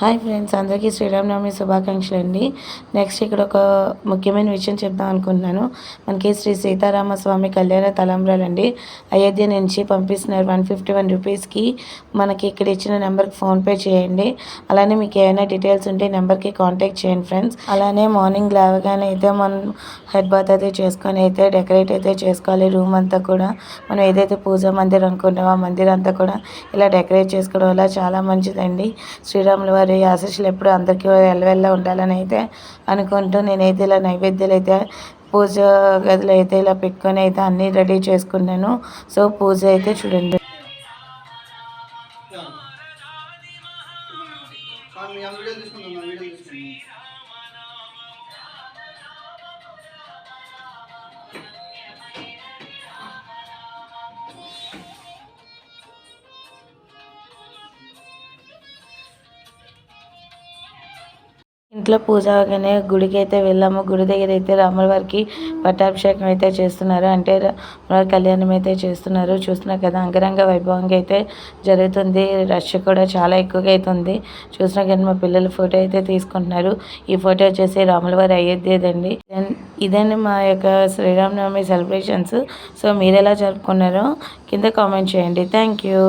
Hi friends అందరికీ శ్రీరామనవమి శుభాకాంక్షలు అండి నెక్స్ట్ ఇక్కడ ఒక ముఖ్యమైన విషయం చెప్దాం అనుకుంటున్నాను. మనకి శ్రీ సీతారామ స్వామి కళ్యాణ తలంబ్రాలండి. అయోధ్య నుంచి పంపిస్తున్నారు వన్ ఫిఫ్టీ వన్ రూపీస్కి మనకి ఇక్కడ ఇచ్చిన నెంబర్కి ఫోన్పే చేయండి. అలానే మీకు ఏమైనా డీటెయిల్స్ ఉంటే నెంబర్కి కాంటాక్ట్ చేయండి ఫ్రెండ్స్. అలానే మార్నింగ్ లేవగానే అయితే మనం హెడ్ బాత్ అయితే చేసుకొని అయితే డెకరేట్ అయితే చేసుకోవాలి. రూమ్ అంతా కూడా మనం ఏదైతే పూజ మందిర్ అనుకుంటామో ఆ మందిర్ అంతా కూడా ఇలా డెకరేట్ చేసుకోవడం వల్ల చాలా మంచిదండి. శ్రీరాముల వారి ఆశీస్సులు ఎప్పుడు అందరికీ ఎల్లవెల్ల ఉండాలని అయితే అనుకుంటూ నేనైతే ఇలా నైవేద్యాలు అయితే పూజ గదిలో అయితే ఇలా పెట్టుకొని అయితే అన్నీ రెడీ చేసుకున్నాను. సో పూజ అయితే చూడండి. వీడియో ఇంట్లో పూజ అవగానే గుడికి అయితే వెళ్ళాము. గుడి దగ్గర అయితే రాముల వారికి పట్టాభిషేకం అయితే చేస్తున్నారు. అంటే రాములవారి కళ్యాణం అయితే చేస్తున్నారు. చూస్తున్నారు కదా అంగరంగ వైభవంగా అయితే జరుగుతుంది. రష్ కూడా చాలా ఎక్కువగా అవుతుంది. చూసినా కానీ మా పిల్లలు ఫోటో అయితే తీసుకుంటున్నారు. ఈ ఫోటో వచ్చేసి రాముల వారి అయోధ్యదండి. ఇదండి మా యొక్క శ్రీరామనవమి సెలబ్రేషన్స్. సో మీరు ఎలా జరుపుకున్నారో కింద కామెంట్ చేయండి. Thank you.